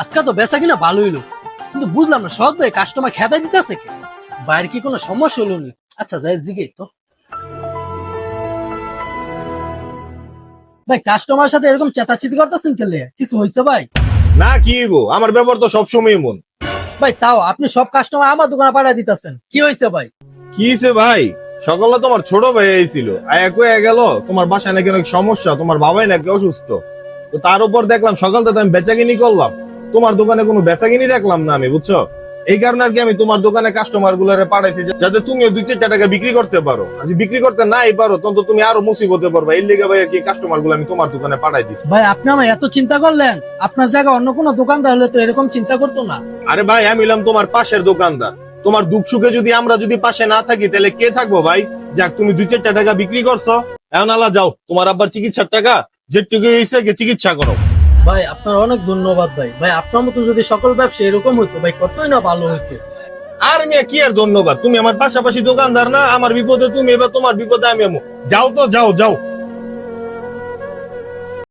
আজকে তো বেচা কিনা ভালো হইল। কিন্তু বুঝলাম না সৎ ভাই কাস্টমার খেদাই দিতেছে কে? বাইরে কি কোনো সমস্যা হলো নি আচ্ছা যাই জিগে তো। ভাই কাস্টমার সাথে এরকম চেতাচিতি করতেছেন কেলে কিছু হয়েছে ভাই? না কি হইবো? আমার ব্যবহার তো সবসময় এমন ভাই তাও আপনি সব কাস্টমার আমার দোকানে পাঠিয়ে দিতেছেন। কি হয়েছে ভাই? কি হইছে ভাই? সকালে তোমার ছোট ভাই এসেছিল আয়া কয়ে গেল তোমার বাসায় নাকি অনেক সমস্যা তোমার বাবাই নাকি অসুস্থ। তো তার উপর দেখলাম সকাল থেকে আমি বেচাকিনি করলাম। তোমার দোকানে কোনো বেচাকিনি দেখলাম না আমি বুঝছ? এই কারণে আর কি আমি তোমার দোকানে কাস্টমার গুলারে পাঠাইছি যাতে তুমিও দুই চারটা টাকা বিক্রি করতে পারো। যদি বিক্রি করতে নাই পারো তখন তো তুমি আরও মুসিবতে পারবা এই লেগে ভাই আর কি কাস্টমারগুলো আমি তোমার দোকানে পাঠাই দিছি। ভাই আপনি আমার এত চিন্তা করলেন? আপনার জায়গায় অন্য কোনো দোকানদার হলে তো এরকম চিন্তা করতো না। আরে ভাই আমি হলাম তোমার পাশের দোকানদার। তোমার দুঃখ সুখে যদি আমরা যদি পাশে না থাকি তাহলে কে থাকব ভাই? যাক তুমি দুই চারটা টাকা বিক্রি করছ। এখন আলা যাও তোমার আব্বার চিকিৎসার টাকা যেটুকু হয়েছে চিকিৎসা করো। ভাই, আপনার অনেক ধন্যবাদ ভাই। ভাই, আপনার মতো যদি সকল ব্যবসা এরকম হইতো, ভাই, কতই না ভালো হইতো। আর মিয়া, কি আর ধন্যবাদ? তুমি আমার পাশাপাশি দোকানদার না, আমার বিপদে তুমি এবার তোমার বিপদে আমি যাও তো, যাও যাও।